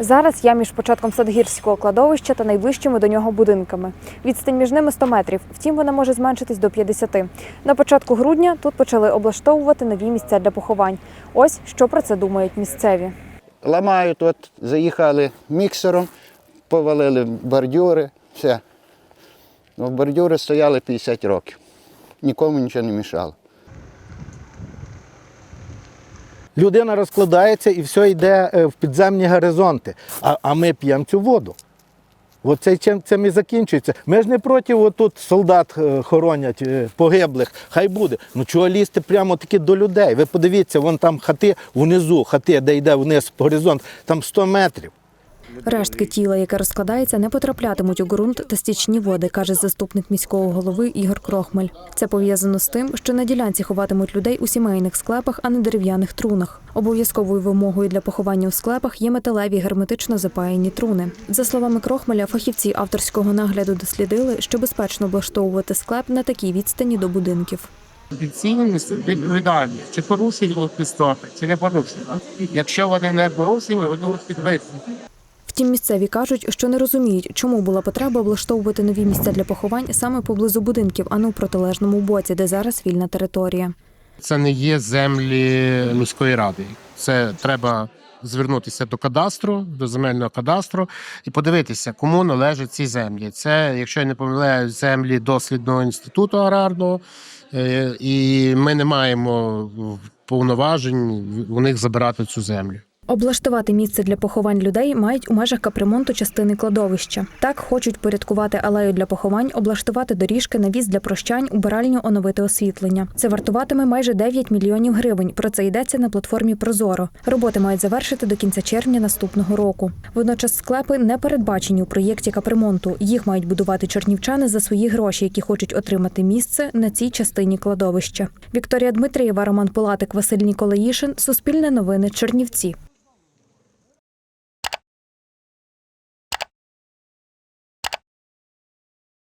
Зараз я між початком Садгірського кладовища та найближчими до нього будинками. Відстань між ними 100 метрів. Втім, вона може зменшитись до 50. На початку грудня тут почали облаштовувати нові місця для поховань. Ось що про це думають місцеві. Ламають, от заїхали міксером, повалили бордюри, все. Ну, бордюри стояли 50 років. Нікому нічого не мішало. Людина розкладається і все йде е, в підземні горизонти. А, а ми п'ємо цю воду. Оце чим цим і закінчується. Ми ж не проти отут солдат е, хоронять е, погиблих, хай буде. Ну чого лізти прямо таки до людей? Ви подивіться, вон там хати внизу, хати, де йде вниз горизонт, там 100 метрів. Рештки тіла, яке розкладається, не потраплятимуть у ґрунт та стічні води, каже заступник міського голови Ігор Крохмель. Це пов'язано з тим, що на ділянці ховатимуть людей у сімейних склепах, а не дерев'яних трунах. Обов'язковою вимогою для поховання у склепах є металеві герметично запаяні труни. За словами Крохмеля, фахівці авторського нагляду дослідили, що безпечно облаштовувати склеп на такій відстані до будинків. Відцінність відповідальність, чи порушили істоти, чи не порушили. Якщо вони не порушили, вони підвищені. Втім, місцеві кажуть, що не розуміють, чому була потреба облаштовувати нові місця для поховань саме поблизу будинків, а не у протилежному боці, де зараз вільна територія. Це не є землі міської ради. Це треба звернутися до кадастру, до земельного кадастру і подивитися, кому належать ці землі. Це, якщо я не помиляю, землі дослідного інституту аграрного, е, і ми не маємо повноважень у них забирати цю землю. Облаштувати місце для поховань людей мають у межах капремонту частини кладовища. Так хочуть порядкувати алею для поховань, облаштувати доріжки, навіс для прощань, убиральню, оновити освітлення. Це вартуватиме майже 9 мільйонів гривень. Про це йдеться на платформі Прозоро. Роботи мають завершити до кінця червня наступного року. Водночас склепи не передбачені у проєкті капремонту. Їх мають будувати чернівчани за свої гроші, які хочуть отримати місце на цій частині кладовища. Вікторія Дмитрієва, Роман Полатик, Василь Ніколаїшин. Суспільне новини. Чернівці.